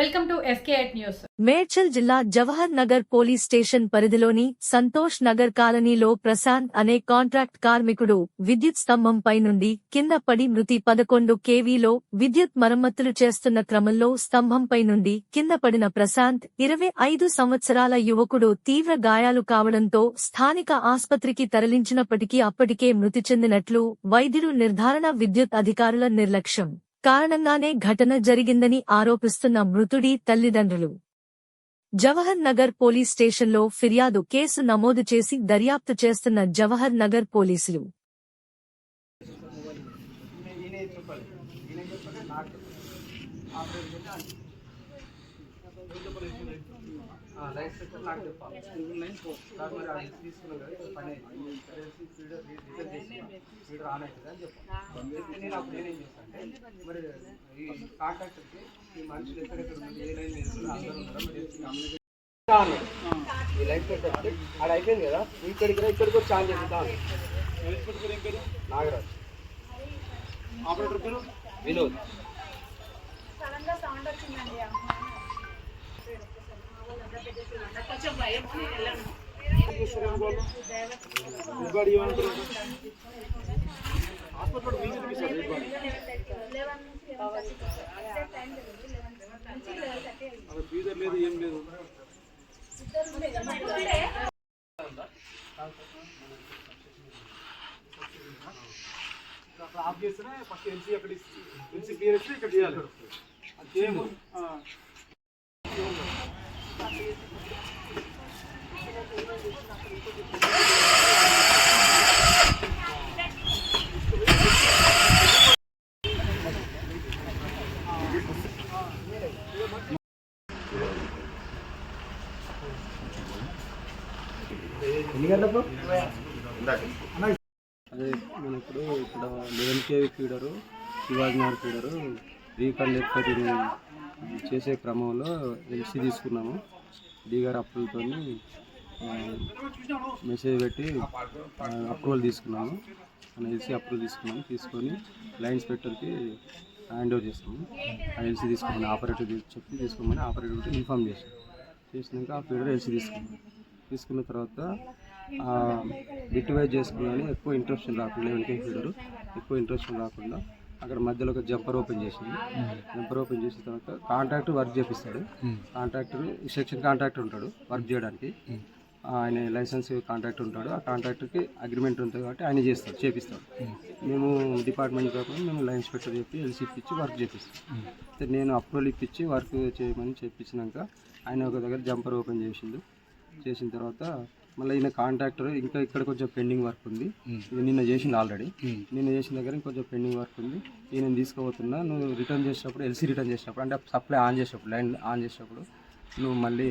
Fake news. Medchal జిల్లా Jawahar Nagar police station పరిధిలోని సంతోష్ నగర్ కాలనీలో ప్రశాంత్ అనే కాంట్రాక్ట్ కార్మికుడు విద్యుత్ స్తంభంపై నుండి కింద పడి మృతి పదకొండు కేవీలో విద్యుత్ మరమ్మతులు చేస్తున్న క్రమంలో స్తంభంపై నుండి కింద పడిన ప్రశాంత్ ఇరవై ఐదు సంవత్సరాల యువకుడు తీవ్ర గాయాలు కావడంతో స్థానిక ఆస్పత్రికి తరలించినప్పటికీ అప్పటికే మృతి చెందినట్లు వైద్యులు నిర్ధారణ విద్యుత్ అధికారుల నిర్లక్ష్యం. కారణంగానే ఘటన జరిగిందని ఆరోపిస్తున్న మృతుడి తల్లిదండ్రులు. జవహర్ నగర్ పోలీస్ స్టేషన్లో ఫిర్యాదు కేసు నమోదు చేసి దర్యాప్తు చేస్తున్న జవహర్ నగర్ పోలీసులు ఈయనే చెప్పాలి ఈయన చెప్పాలి నాకు ఆపరేట్ చేస్తే అంటే లైఫ్ సెక్టర్ నాకు చెప్పాలి నాకు మరి అది తీసుకున్నాం కదా ఇక్కడ పని అయింది కరెన్సీ ఫీడర్ రిటర్న్ చేసి ఫీడర్ ఆన్ అవుతుంది అని నేను అప్పుడు నేనేం చేస్తాను అంటే మరి ఈ కాంట్రాక్టర్కి ఈ మనుషులు ఎక్కడెక్కడ ఏ లైన్ అందరూ ఉన్నారా మరి కమ్యూనికేషన్ ఈ లైఫ్ సెక్టర్ అది అయిపోయింది కదా ఇక్కడికి ఇక్కడికి వచ్చి ఆన్ చేస్తాను నాగరాజ్ ఆపరేటర్ పేరు వినోద్ సడన్గా సౌండ్ వచ్చిందండి ఫీజర్ లేదు ఏం లేదు అక్కడ ఆఫ్ చేస్తేనే ఫస్ట్ ఎల్సీ అక్కడ ఎల్సీ క్లియర్ ఇస్తే ఇక్కడ చేయాలి అది చేయము ఎన్ని గంటలకు అదే మనం ఇప్పుడు ఇక్కడ eleven KV feeder Shivajinagar feeder reconductoring చేసే క్రమంలో ఎల్సీ తీసుకున్నాము. డీగార్ అప్రూవల్తో మెసేజ్ పెట్టి అప్రూవల్ తీసుకున్నాము. ఎల్సీ అప్రూవల్ తీసుకున్నాము. తీసుకొని లైన్ ఇన్స్పెక్టర్కి హ్యాండ్ ఓవర్ చేస్తాము ఆ ఎల్సీ తీసుకోమని ఆపరేటర్ చెప్పి తీసుకోమని ఆపరేటర్ ఇన్ఫామ్ చేసాం చేసినాక ఆ పీరియడ్ ఎల్సీ తీసుకున్నాం. తీసుకున్న తర్వాత బిట్ వైజ్ చేసుకున్నాను. ఎక్కువ ఇంట్రెస్ట్ రాకుండా లెవెన్ కే ఫీడర్ ఎక్కువ ఇంట్రెస్ట్ రాకుండా అక్కడ మధ్యలో ఒక జంపర్ ఓపెన్ చేసింది. జంపర్ ఓపెన్ చేసిన తర్వాత కాంట్రాక్టర్ వర్క్ చేపిస్తాడు. కాంట్రాక్టర్ సెక్షన్ కాంట్రాక్టర్ ఉంటాడు వర్క్ చేయడానికి. ఆయన లైసెన్స్ కాంట్రాక్టర్ ఉంటాడు. ఆ కాంట్రాక్టర్కి అగ్రిమెంట్ ఉంటుంది కాబట్టి ఆయన చేస్తాడు చేపిస్తాడు. మేము. డిపార్ట్మెంట్ కాకుండా మేము లైన్ ఇన్స్పెక్టర్ చెప్పి ఎల్సీ ఇప్పించి వర్క్ చేపిస్తాం. నేను అప్రూవల్ ఇప్పించి వర్క్ చేయమని చెప్పించినాక ఆయన ఒక దగ్గర జంపర్ ఓపెన్ చేసిండు. చేసిన తర్వాత మళ్ళీ ఈయన కాంట్రాక్టర్ ఇంకా ఇక్కడ కొంచెం పెండింగ్ వర్క్ ఉంది. ఇది నిన్న చేసింది ఆల్రెడీ. నిన్న చేసిన దగ్గర ఇంకొంచెం పెండింగ్ వర్క్ ఉంది. ఈయన తీసుకుపోతున్నా నువ్వు రిటర్న్ చేసేటప్పుడు ఎల్సీ రిటర్న్ చేసినప్పుడు అంటే సప్లై ఆన్ చేసేటప్పుడు లైన్ ఆన్ చేసేటప్పుడు నువ్వు మళ్ళీ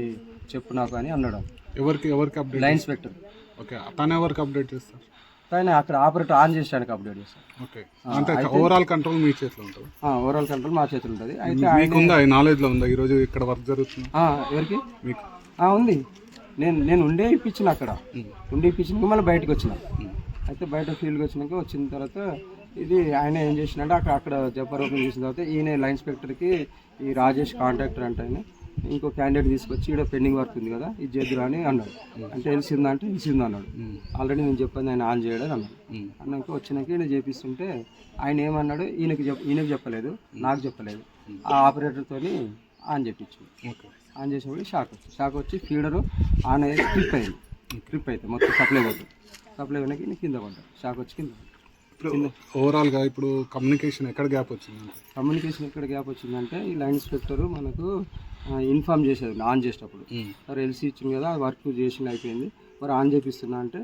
చెప్పు నాకు అని అన్నాడు. ఎవరికి ఎవరికి అప్డేట్ లైన్ ఇన్స్పెక్టర్. ఓకే. తను ఎవరికి అప్డేట్ చేస్తారు? కానీ అక్కడ ఆపరేటర్ ఆన్ చేసానికి అప్డేట్ చేస్తాను ఓకే. అంటే ఓవరాల్ కంట్రోల్ మీ చేతిలో ఉంటుంది? ఓవరాల్ కంట్రోల్ మా చేతులు ఉంటుంది. అయితే ఆయన మీకుందా ఈ నాలెడ్జ్లో ఉందా? ఈ రోజు ఇక్కడ వర్క్ జరుగుతుంది? ఎవరికి? మీకు. ఉంది. నేను నేను ఉండే ఇప్పించిన అక్కడ. ఉండి ఇప్పించినాక మళ్ళీ బయటకు వచ్చిన. అయితే బయట ఫీల్డ్కి వచ్చినాక వచ్చిన తర్వాత ఇది ఆయన ఏం చేసినాడు అక్కడ అక్కడ జబ్బర్ ఓపెన్ చేసిన తర్వాత ఈయన లైన్ ఇన్స్పెక్టర్కి ఈ రాజేష్ కాంట్రాక్టర్ అంటే ఆయన ఇంకో క్యాండిడేట్ తీసుకొచ్చి ఇక్కడ పెండింగ్ వర్క్ ఉంది కదా ఇది చేద్దురా అని అన్నాడు. అంటే తెలిసిందా అంటే తెలిసిందా అన్నాడు. ఆల్రెడీ నేను చెప్పాను ఆయన ఆన్ చేయడం అన్నాడు. అన్నాక వచ్చినాక ఈయన చేపిస్తుంటే ఆయన ఏమన్నాడు ఈయనకి చెప్ ఈయనకి చెప్పలేదు నాకు చెప్పలేదు. ఆ ఆపరేటర్తోని ఆన్ చెప్పించింది ఓకే. ఆన్ చేసినప్పుడు షాక్ వచ్చింది షాక్ వచ్చి ఫీడరు ఆన్ అయ్యి ట్రిప్ అయింది. ట్రిప్ అయితే మొత్తం సప్లై పోతుంది. సప్లై పోయినాక ఈయన కింద పడ్డాడు. షాక్ వచ్చి కింద పడ్డాడు. ఇప్పుడు కమ్యూనికేషన్ ఎక్కడ గ్యాప్ వచ్చింది? కమ్యూనికేషన్ ఎక్కడ గ్యాప్ వచ్చిందంటే ఈ లైన్ ఇన్స్పెక్టర్ మనకు ఇన్ఫామ్ చేసేది ఆన్ చేసేటప్పుడు. సార్ ఎల్సీ ఇచ్చింది కదా వర్క్ చేసిన అయిపోయింది. మరి ఆన్ చేపిస్తున్నా అంటే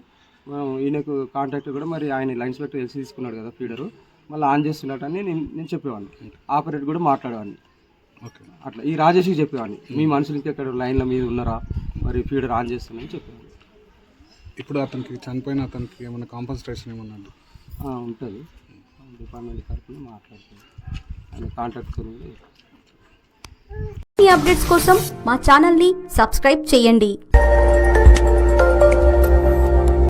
మనం ఈయనకు కాంటాక్ట్ కూడా మరి ఆయన లైన్ ఇన్స్పెక్టర్ ఎల్సీ తీసుకున్నాడు కదా ఫీడరు మళ్ళీ ఆన్ చేస్తున్నట్టని నేను నేను చెప్పేవాడిని. ఆపరేటర్ కూడా మాట్లాడేవాడిని. అట్లా. ఈ రాజేష్కి చెప్పేవాడిని. మీ మనుషులు ఇంకెక్కడ లైన్ల మీద ఉన్నారా? మరి ఫీడర్ ఆన్ చేస్తున్నాయని చెప్పేవాడిని. ఇప్పుడు అతనికి చనిపోయిన అతనికి ఏమైనా కాంపన్సేషన్ ఏమన్నా ఆ, ఉంటుంది. డిపార్ట్మెంట్ తరఫున మాట్లాడుతుంది. ఆయన కాంటాక్ట్ ఈ అప్డేట్స్ కోసం మా ఛానల్ని సబ్స్క్రైబ్ చేయండి.